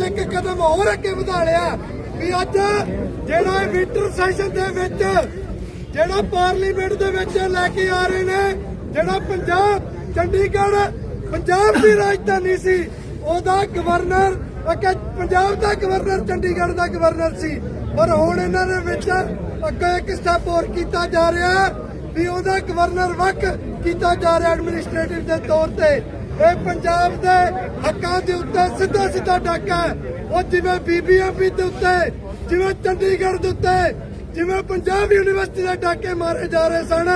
ਅੱਜ ਇੱਕ ਕਦਮ ਹੋਰ ਅੱਗੇ ਵਧਾ ਲਿਆ ਵੀ ਅੱਜ ਜਿਹੜਾ ਵਿੰਟਰ ਸੈਸ਼ਨ ਦੇ ਵਿੱਚ ਜਿਹੜਾ ਪਾਰਲੀਮੈਂਟ ਦੇ ਵਿੱਚ ਲੈ ਕੇ ਆ ਰਹੇ ਨੇ, ਜਿਹੜਾ ਪੰਜਾਬ, ਚੰਡੀਗੜ੍ਹ, ਪੰਜਾਬ ਦੀ ਰਾਜਧਾਨੀ ਸੀ, ਉਹਦਾ ਗਵਰਨਰ ਅੱਗੇ ਪੰਜਾਬ ਦਾ ਗਵਰਨਰ ਚੰਡੀਗੜ੍ਹ ਦਾ ਗਵਰਨਰ ਸੀ। ਪਰ ਹੁਣ ਇਹਨਾਂ ਦੇ ਵਿੱਚ ਅੱਗੇ ਇੱਕ ਸਟੈਪ ਹੋਰ ਕੀਤਾ ਜਾ ਰਿਹਾ ਵੀ ਉਹਦਾ ਗਵਰਨਰ ਵੱਖ ਕੀਤਾ ਜਾ ਰਿਹਾ ਐਡਮਿਨਿਸਟ੍ਰੇਟਿਵ ਦੇ ਤੌਰ ਤੇ। ਇਹ ਪੰਜਾਬ ਦੇ ਹੱਕਾਂ ਦੇ ਉੱਤੇ ਸਿੱਧਾ ਸਿੱਧਾ ਡਾਕਾ ਹੈ। ਉਹ ਜਿਵੇਂ ਬੀਬੀਐਮਪੀ ਦੇ ਉੱਤੇ, ਜਿਵੇਂ ਚੰਡੀਗੜ੍ਹ ਦੇ ਉੱਤੇ, ਜਿਵੇਂ ਪੰਜਾਬ ਯੂਨੀਵਰਸਿਟੀ ਦੇ ਡਾਕੇ ਮਾਰੇ ਜਾ ਰਹੇ ਸਨ,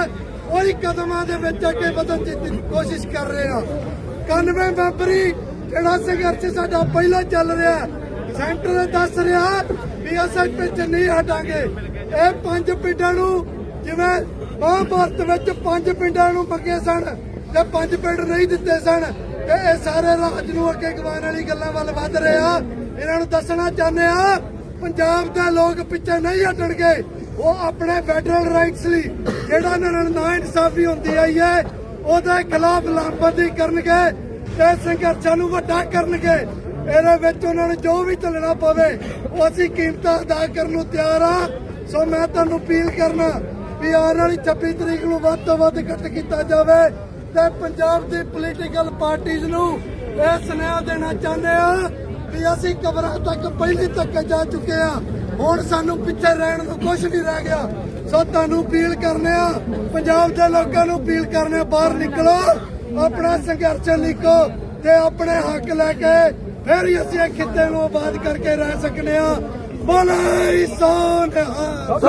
ਉਹੀ ਕਦਮਾਂ ਦੇ ਵਿੱਚ ਅੱਗੇ ਵਧਣ ਦੀ ਕੋਸ਼ਿਸ਼ ਕਰ ਰਹੇ ਹਾਂ। 91 ਮੈਂਬਰੀ ਜਿਹੜਾ ਸੰਘਰਸ਼ ਸਾਡਾ ਪਹਿਲਾਂ ਚੱਲ ਰਿਹਾ। ਸੈਂਟਰ ਦੱਸ ਰਿਹਾ ਵੀ ਅਸੀਂ ਪਿੱਛ ਨਹੀਂ ਹਟਾਂਗੇ। ਇਹ ਪੰਜ ਪਿੰਡਾਂ ਨੂੰ, ਜਿਵੇਂ ਮਹਾਂਭਾਰਤ ਵਿੱਚ ਪੰਜ ਪਿੰਡਾਂ ਨੂੰ ਮੰਗੇ ਸਨ। ਤੇ ਪੰਜ ਪਿੰਡ ਨਹੀਂ ਦਿੱਤੇ ਸਨ। ਤੇ ਇਹ ਸਾਰੇ ਰਾਜ ਨੂੰ ਅੱਗੇ ਗਵਾਉਣ ਵਾਲੀ ਗੱਲਾਂ ਵੱਲ ਵੱਧ ਰਹੇ ਆ। ਇਹਨਾਂ ਨੂੰ ਦੱਸਣਾ ਚਾਹੁੰਦੇ ਆ, ਪੰਜਾਬ ਦੇ ਲੋਕ ਪਿੱਛੇ ਨਹੀਂ ਹਟਣਗੇ। ਉਹ ਆਪਣੇ ਫੈਡਰਲ ਰਾਈਟਸ ਲਈ ਜਿਹੜਾ ਇਹਨਾਂ ਨਾ ਇਨਸਾਫੀ ਹੁੰਦੀ ਆਈ ਹੈ, ਉਹਦੇ ਖਿਲਾਫ ਲਾਮਬੰਦੀ ਕਰਨਗੇ ਤੇ ਸੰਘਰਸ਼ਾਂ ਨੂੰ ਵੱਡਾ ਕਰਨਗੇ। ਇਹਦੇ ਵਿੱਚ ਉਹਨਾਂ ਨੂੰ ਜੋ ਵੀ ਚੱਲਣਾ ਪਵੇ, ਉਹ ਅਸੀਂ ਕੀਮਤਾਂ ਅਦਾ ਕਰਨ ਨੂੰ ਤਿਆਰ ਆ। ਸੋ ਮੈਂ ਤੁਹਾਨੂੰ ਅਪੀਲ ਕਰਨਾ ਵੀ ਆਉਣ ਵਾਲੀ 26 ਤਰੀਕ ਨੂੰ ਵੱਧ ਤੋਂ ਵੱਧ ਇਕੱਠ ਕੀਤਾ ਜਾਵੇ। ਤੇ ਪੰਜਾਬ ਦੀ ਪੋਲੀਟੀਕਲ ਪਾਰਟੀਆਂ ਨੂੰ ਇਹ ਸੁਨੇਹਾ ਦੇਣਾ ਚਾਹੁੰਦੇ ਆ ਵੀ ਅਸੀਂ ਕਬਰਾਂ ਤੱਕ ਪਹਿਲੀ ਤੱਕ ਜਾ ਚੁੱਕੇ ਆ। ਹੁਣ ਸਾਨੂੰ ਪਿੱਛੇ ਰਹਿਣ ਨੂੰ ਕੁਝ ਨਹੀਂ ਰਹਿ ਗਿਆ। ਸੋ ਤੁਹਾਨੂੰ ਅਪੀਲ ਕਰਨੇ ਆ, ਪੰਜਾਬ ਦੇ ਲੋਕਾਂ ਨੂੰ ਅਪੀਲ ਕਰਨੇ ਬਾਹਰ ਨਿਕਲੋ, ਆਪਣਾ ਸੰਘਰਸ਼ ਲਿਖੋ ਤੇ ਆਪਣੇ ਹੱਕ ਲੈ ਕੇ ਫਿਰ ਹੀ ਅਸੀਂ ਇਹ ਖਿੱਤੇ ਨੂੰ ਆਬਾਦ ਕਰਕੇ ਰਹਿ ਸਕਨੇ ਆ। ਬੋਲੇ ਸੋਨਿਹਾ